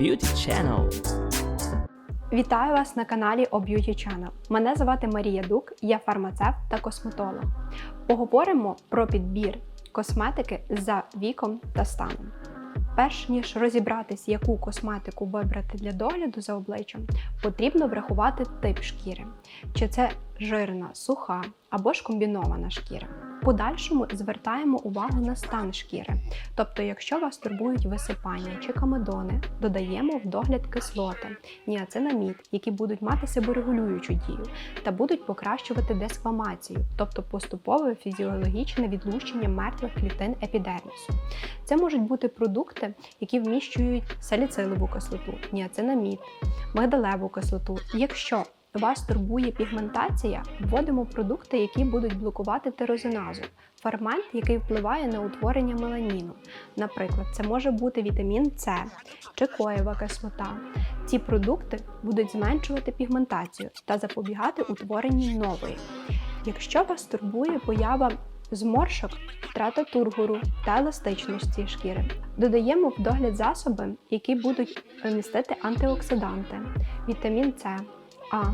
Beauty Channel. Вітаю вас на каналі о Beauty Channel. Мене звати Марія Дук, я фармацевт та косметолог. Поговоримо про підбір косметики за віком та станом. Перш ніж розібратись, яку косметику вибрати для догляду за обличчям, потрібно врахувати тип шкіри, чи це жирна, суха або ж комбінована шкіра. Подальшому звертаємо увагу на стан шкіри. Тобто, якщо вас турбують висипання чи комедони, додаємо в догляд кислоти, ніацинамід, які будуть мати себорегулюючу дію та будуть покращувати десквамацію, тобто поступове фізіологічне відлущення мертвих клітин епідермісу. Це можуть бути продукти, які вміщують саліцилову кислоту, ніацинамід, мигдалеву кислоту. Якщо вас турбує пігментація, вводимо продукти, які будуть блокувати тирозиназу, фермент, який впливає на утворення меланіну. Наприклад, це може бути вітамін С чи коєва кислота. Ці продукти будуть зменшувати пігментацію та запобігати утворенню нової. Якщо вас турбує поява зморшок, втрата тургору та еластичності шкіри, додаємо в догляд засоби, які будуть містити антиоксиданти, вітамін С, А,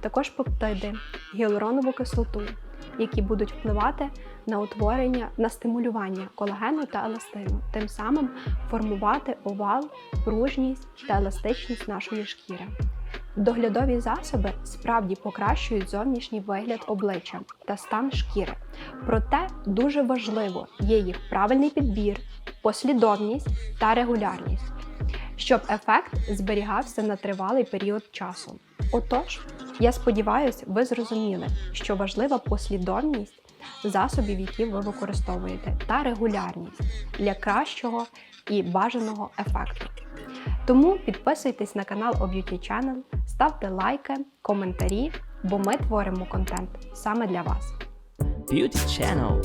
також пептиди, гіалуронову кислоту, які будуть впливати на утворення, на стимулювання колагену та еластину, тим самим формувати овал, пружність та еластичність нашої шкіри. Доглядові засоби справді покращують зовнішній вигляд обличчя та стан шкіри. Проте дуже важливо є їх правильний підбір, послідовність та регулярність, щоб ефект зберігався на тривалий період часу. Отож, я сподіваюся, ви зрозуміли, що важлива послідовність засобів, які ви використовуєте, та регулярність для кращого і бажаного ефекту. Тому підписуйтесь на канал о Beauty Channel, ставте лайки, коментарі, бо ми творимо контент саме для вас. Beauty Channel.